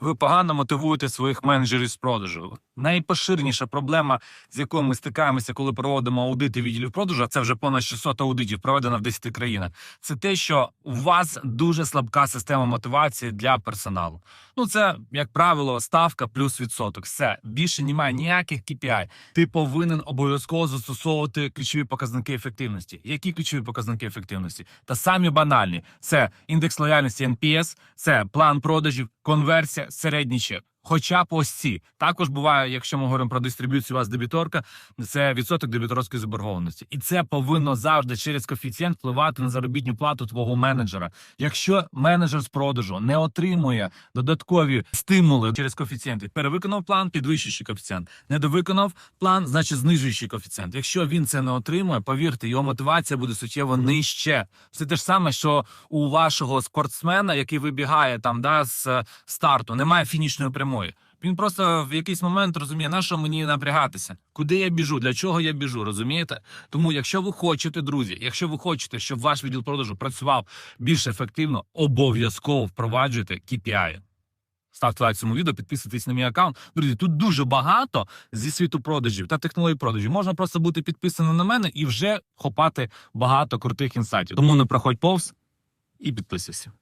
ви погано мотивуєте своїх менеджерів з продажу. Найпоширеніша проблема, з якою ми стикаємося, коли проводимо аудити відділів продажу, а це вже понад 600 аудитів, проведено в 10 країнах. Це те, що у вас дуже слабка система мотивації для персоналу. Ну, це, як правило, ставка плюс відсоток. Все більше немає ніяких KPI. Ти повинен обов'язково застосовувати ключові показники ефективності. Які ключові показники ефективності? Та самі банальні: це індекс лояльності NPS, це план продажів, конверсія, середній. Хоча б ось ці також буває, якщо ми говоримо про дистриб'юцію, у вас дебіторка, це відсоток дебіторської заборгованості, і це повинно завжди через коефіцієнт впливати на заробітну плату твого менеджера. Якщо менеджер з продажу не отримує додаткові стимули через коефіцієнти, перевиконав план, підвищуючий коефіцієнт, недовиконав план, значить знижуючий коефіцієнт. Якщо він це не отримує, повірте, його мотивація буде суттєво нижче. Це те ж саме, що у вашого спортсмена, який вибігає там да з е, старту, немає фінішної прямої. Він просто в якийсь момент розуміє, на що мені напрягатися, куди я біжу, для чого я біжу, розумієте? Тому, якщо ви хочете, друзі, якщо ви хочете, щоб ваш відділ продажу працював більш ефективно, обов'язково впроваджуйте KPI. Ставте лайк цьому відео, підписуйтесь на мій аккаунт. Друзі, тут дуже багато зі світу продажів та технологій продажів. Можна просто бути підписаним на мене і вже хопати багато крутих інсайтів. Тому не проходь повз і підписуйся.